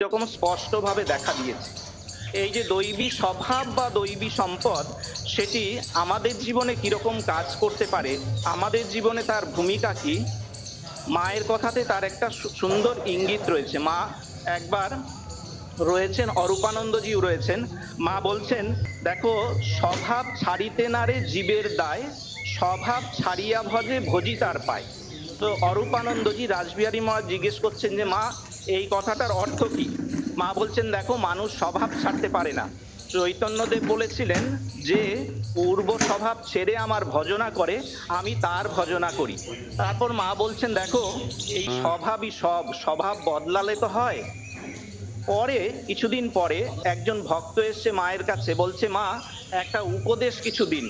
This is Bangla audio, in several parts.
এরকম স্পষ্টভাবে দেখা দিয়েছে। এই যে দৈবী স্বভাব বা দৈবী সম্পদ, সেটি আমাদের জীবনে কীরকম কাজ করতে পারে, আমাদের জীবনে তার ভূমিকা কি, মায়ের কথাতে তার একটা সুন্দর ইঙ্গিত রয়েছে। মা একবার রয়েছেন, অরূপানন্দজিও রয়েছেন। মা বলছেন, দেখো, স্বভাব ছাড়িতে নারে জীবের দায়, স্বভাব ছাড়িয়া ভজে ভজি তার পায়। তো অরূপানন্দজি রাসবিহারী মা জিজ্ঞেস করছেন যে, মা এই কথাটার অর্থ কি? মা বলছেন দেখো মানুষ স্বভাব ছাড়তে পারে না। চৈতন্যদেব বলেছিলেন যে পূর্ব স্বভাব ছেড়ে আমার ভজনা করে আমি তার ভজনা করি। তারপর মা বলছেন দেখো এই স্বভাবই সব স্বভাব বদলালে তো হয়। পরে কিছুদিন পরে একজন ভক্ত এসছে মায়ের কাছে বলছে মা একটা উপদেশ কিছু দিন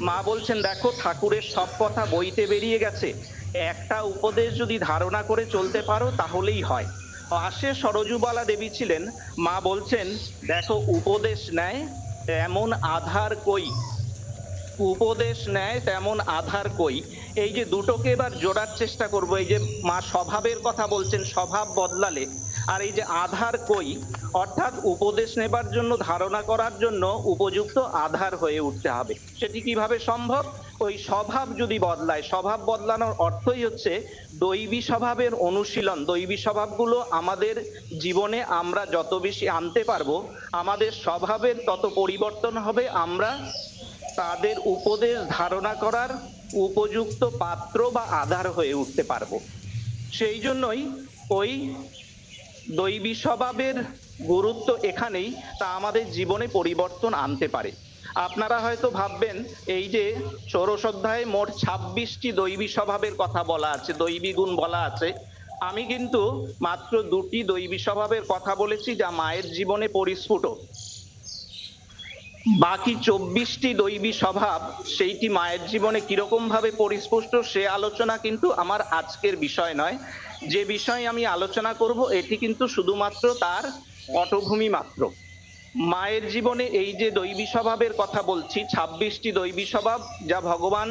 মা বলছেন দেখো ঠাকুরের সব কথা বইতে বেরিয়ে গেছে। একটা উপদেশ যদি ধারণা করে চলতে পারো তাহলেই হয়। পাশে সরজুবালা দেবী ছিলেন। মা বলছেন, দেখো, উপদেশ নেয় তেমন আধার কই? উপদেশ নেয় তেমন আধার কই? এই যে দুটোকে এবার জোড়ার চেষ্টা করব, এই যে মা স্বভাবের কথা বলছেন, স্বভাব বদলালে। আর এই যে আধার কই, অর্থাৎ উপদেশ নেবার জন্য, ধারণা করার জন্য উপযুক্ত আধার হয়ে উঠতে হবে। সেটি কীভাবে সম্ভব? ওই স্বভাব যদি বদলায়, স্বভাব বদলানোর অর্থই হচ্ছে দৈবী স্বভাবের অনুশীলন। দৈবী স্বভাবগুলো আমাদের জীবনে আমরা যত বেশি আনতে পারব, আমাদের স্বভাবের তত পরিবর্তন হবে। আমরা তাদের উপদেশ ধারণা করার উপযুক্ত পাত্র বা আধার হয়ে উঠতে পারব। সেই জন্যই ওই দৈবী স্বভাবের গুরুত্ব এখানেই, তা আমাদের জীবনে পরিবর্তন আনতে পারে। আপনারা হয়তো ভাববেন, এই যে ষোড়শ অধ্যায়ে মোট ছাব্বিশটি দৈবী স্বভাবের কথা বলা আছে, দৈবী গুণ বলা আছে। আমি কিন্তু মাত্র দুটি দৈবী স্বভাবের কথা বলেছি, যা মায়ের জীবনে পরিস্ফুট। বাকি চব্বিশটি দৈবী স্বভাব, সেইটি মায়ের জীবনে কীরকম ভাবে পরিস্পুষ্ট সে আলোচনা কিন্তু আমার আজকের বিষয় নয়। যে বিষয়ে আমি আলোচনা করব এটি কিন্তু শুধুমাত্র তার পটভূমি মাত্র। মায়ের জীবনে এই যে দৈবী স্বভাবের কথা বলছি, ছাব্বিশটি দৈবী স্বভাব যা ভগবান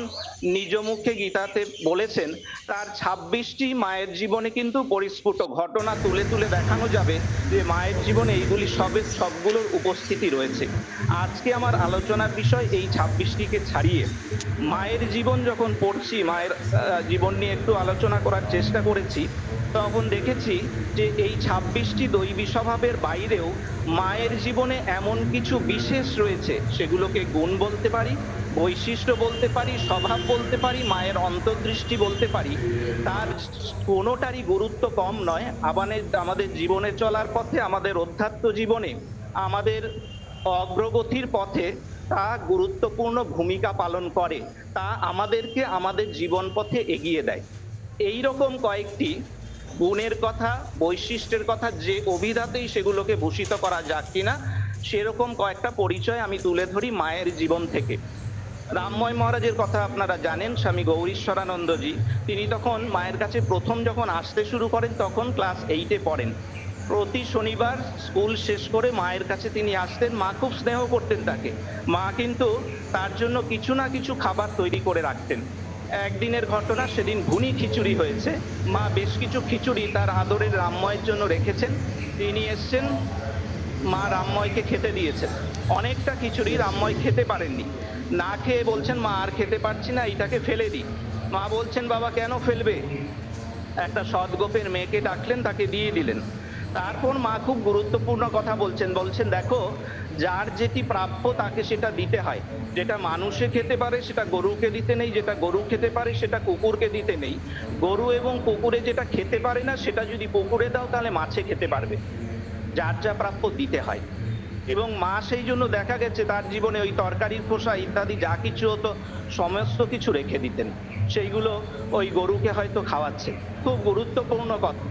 নিজ মুখে গীতাতে বলেছেন, তার ছাব্বিশটি মায়ের জীবনে কিন্তু পরিস্ফুট ঘটনা তুলে তুলে দেখানো যাবে যে মায়ের জীবনে এইগুলি সবের সবগুলোর উপস্থিতি রয়েছে। আজকে আমার আলোচনার বিষয় এই ছাব্বিশটিকে ছাড়িয়ে, মায়ের জীবন যখন পড়ছি, মায়ের জীবন নিয়ে একটু আলোচনা করার চেষ্টা করেছি, তখন দেখেছি যে এই ছাব্বিশটি দৈবী স্বভাবের বাইরেও মায়ের জীবনে এমন কিছু বিশেষ রয়েছে, সেগুলোকে গুণ বলতে পারি, বৈশিষ্ট্য বলতে পারি, স্বভাব বলতে পারি, মায়ের অন্তর্দৃষ্টি বলতে পারি, তার কোনোটারই গুরুত্ব কম নয়। আবানের আমাদের জীবনে চলার পথে, আমাদের অধ্যাত্ম জীবনে, আমাদের অগ্রগতির পথে তা গুরুত্বপূর্ণ ভূমিকা পালন করে, তা আমাদেরকে আমাদের জীবন পথে এগিয়ে দেয়। এই রকম কয়েকটি গুণের কথা, বৈশিষ্ট্যের কথা, যে অভিধাতেই সেগুলোকে ভূষিত করা যাক কিনা, সেরকম কয়েকটা পরিচয় আমি তুলে ধরি মায়ের জীবন থেকে। রামময় মহারাজের কথা আপনারা জানেন, স্বামী গৌরীশ্বরানন্দজি। তিনি তখন মায়ের কাছে প্রথম যখন আসতে শুরু করেন, তখন ক্লাস এইটে পড়েন। প্রতি শনিবার স্কুল শেষ করে মায়ের কাছে তিনি আসতেন। মা খুব স্নেহ করতেন তাকে। মা কিন্তু তার জন্য কিছু না কিছু খাবার তৈরি করে রাখতেন। একদিনের ঘটনা, সেদিন ভুনি খিচুড়ি হয়েছে। মা বেশ কিছু খিচুড়ি তার আদরের রামময়ের জন্য রেখেছেন। তিনি এসছেন, মা রামময়কে খেতে দিয়েছেন। অনেকটা খিচুড়ি রামময় খেতে পারেননি। না খেয়ে বলছেন, মা, আর খেতে পারছি না এইটাকে ফেলে দিই। মা বলছেন, বাবা, কেন ফেলবে? একটা সৎগোপের মেয়েকে ডাকলেন, তাকে দিয়ে দিলেন। তারপর মা খুব গুরুত্বপূর্ণ কথা বলছেন? বলছেন, দেখো, যার যেটি প্রাপ্য তাকে সেটা দিতে হয়। যেটা মানুষে খেতে পারে সেটা গরুকে দিতে নেই, যেটা গরু খেতে পারে সেটা কুকুরকে দিতে নেই। গরু এবং কুকুরে যেটা খেতে পারে না, সেটা যদি পুকুরে দাও, তাহলে মাছে খেতে পারবে। যার যা প্রাপ্য দিতে হয়। এবং মা সেই জন্য দেখা গেছে, তার জীবনে ওই তরকারির খোসা ইত্যাদি যা কিছু হতো, সমস্ত কিছু রেখে দিতেন। সেইগুলো ওই গরুকে হয়তো খাওয়াচ্ছে খুব গুরুত্বপূর্ণ কথা।